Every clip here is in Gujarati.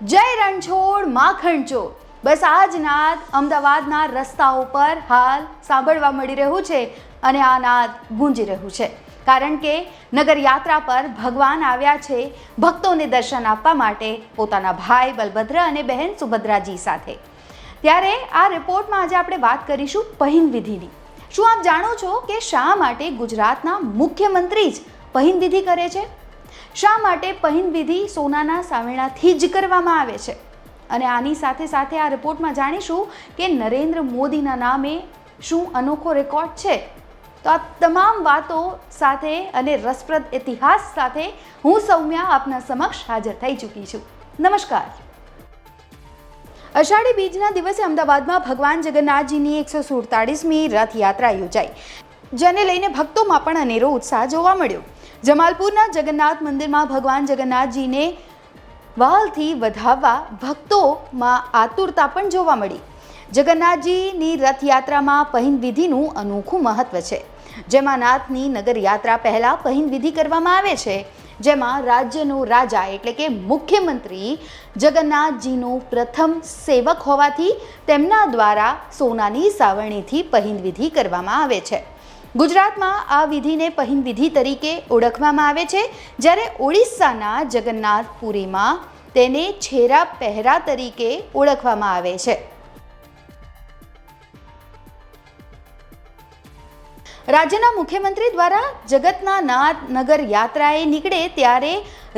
જય રણછોડ માખણ ચોર બસ આ જ નાદ અમદાવાદના રસ્તાઓ પર હાલ સાંભળવા મળી રહ્યું છે અને આ નાદ ગુંજી રહ્યું છે. કારણ કે નગરયાત્રા પર ભગવાન આવ્યા છે ભક્તોને દર્શન આપવા માટે પોતાના ભાઈ બલભદ્ર અને બહેન સુભદ્રાજી સાથે. ત્યારે આ રિપોર્ટમાં આજે આપણે વાત કરીશું પહિન વિધિની. શું આપ જાણો છો કે શા માટે ગુજરાતના મુખ્યમંત્રી જ પહિન વિધિ કરે છે? શા માટે પહિન વિધિ સોનાના સાવેણાથી જ કરવામાં આવે છે? અને આની સાથે સાથે આ રિપોર્ટમાં જાણીશું કે નરેન્દ્ર મોદીના નામે શું અનોખો રેકોર્ડ છે? તો આ તમામ વાતો સાથે અને રસપ્રદ ઇતિહાસ સાથે હું સૌમ્યા આપના સમક્ષ હાજર થઈ ચૂકી છું. નમસ્કાર. અષાઢી બીજના દિવસે અમદાવાદમાં ભગવાન જગન્નાથજીની એકસો સુડતાળીસમી રથયાત્રા યોજાઈ. જેને લઈને ભક્તોમાં પણ અનેરો ઉત્સાહ જોવા મળ્યો. જમાલપુરના જગન્નાથ મંદિરમાં ભગવાન જગન્નાથજીને વાલથી વધાવવા ભક્તોમાં આતુરતા પણ જોવા મળી. જગન્નાથજીની રથયાત્રામાં પહિન વિધિનું અનોખું મહત્વ છે. જેમાં નાથની નગરયાત્રા પહેલાં પહિન વિધિ કરવામાં આવે છે. જેમાં રાજ્યનો રાજા એટલે કે મુખ્યમંત્રી જગન્નાથજીનો પ્રથમ સેવક હોવાથી તેમના દ્વારા સોનાની સાવરણીથી પહિન વિધિ કરવામાં આવે છે. ગુજરાતમાં આ વિધિને પહિન વિધિ તરીકે ઓળખવામાં આવે છે. જ્યારે ઓડિશાના જગન્નાથપુરીમાં તેને છેરા પહેરા તરીકે ઓળખવામાં આવે છે. રાજ્યના મુખ્યમંત્રી દ્વારા જગતના નાથ નગર યાત્રાએ નીકળે ત્યારે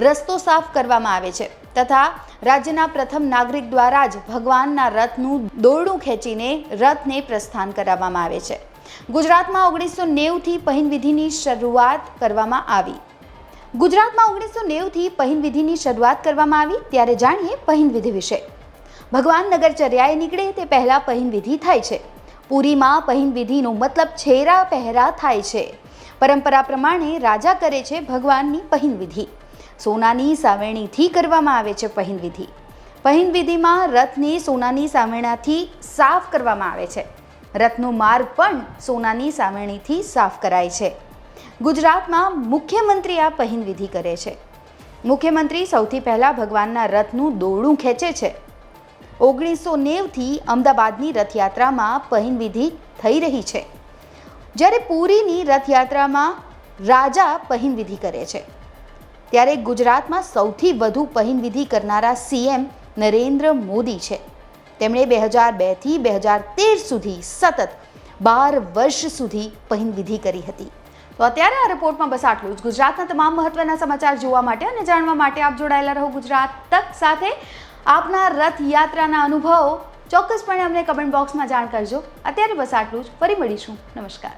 રસ્તો સાફ કરવામાં આવે છે તથા રાજ્યના પ્રથમ નાગરિક દ્વારા જ ભગવાનના રથનું દોરડું ખેંચીને રથને પ્રસ્થાન કરાવવામાં આવે છે. ગુજરાતમાં ઓગણીસો નેવુંથી પહિન વિધિની શરૂઆત કરવામાં આવી. ગુજરાતમાં ઓગણીસો નેવુંથી પહિન વિધિની શરૂઆત કરવામાં આવી, ત્યારે જાણીએ પહિન વિધિ વિશે. ભગવાન નગરચર્યાએ નીકળે તે પહેલાં પહિન વિધિ થાય છે. પુરીમાં પહિન વિધિનો મતલબ છેરા પહેરા થાય છે. પરંપરા પ્રમાણે રાજા કરે છે ભગવાનની પહિન વિધિ. સોનાની સાવેણીથી કરવામાં આવે છે પહિન વિધિ. પહિન વિધિમાં રથને સોનાની સાવેણાથી સાફ કરવામાં આવે છે. રથનો માર્ગ પણ સોનાની સાવરણીથી સાફ કરાય છે. ગુજરાતમાં મુખ્યમંત્રી આ પહિન વિધિ કરે છે. મુખ્યમંત્રી સૌથી પહેલાં ભગવાનના રથનું દોરડું ખેંચે છે. ઓગણીસો નેવથી અમદાવાદની રથયાત્રામાં પહિન વિધિ થઈ રહી છે. જ્યારે પુરીની રથયાત્રામાં રાજા પહિન વિધિ કરે છે. ત્યારે ગુજરાતમાં સૌથી વધુ પહિન વિધિ કરનારા સીએમ નરેન્દ્ર મોદી છે. તેમણે બે હજાર બેથી બે હજાર તેર સુધી સતત બાર વર્ષ સુધી પહિન વિધિ કરી હતી. તો અત્યારે આ રિપોર્ટમાં બસ આટલું જ. ગુજરાતના તમામ મહત્વના સમાચાર જોવા માટે અને જાણવા માટે આપ જોડાયેલા રહો ગુજરાત તક સાથે. આપના રથયાત્રાના અનુભવો ચોક્કસપણે અમને કમેન્ટ બોક્સમાં જાણ કરજો. અત્યારે બસ આટલું જ. ફરી મળીશું. નમસ્કાર.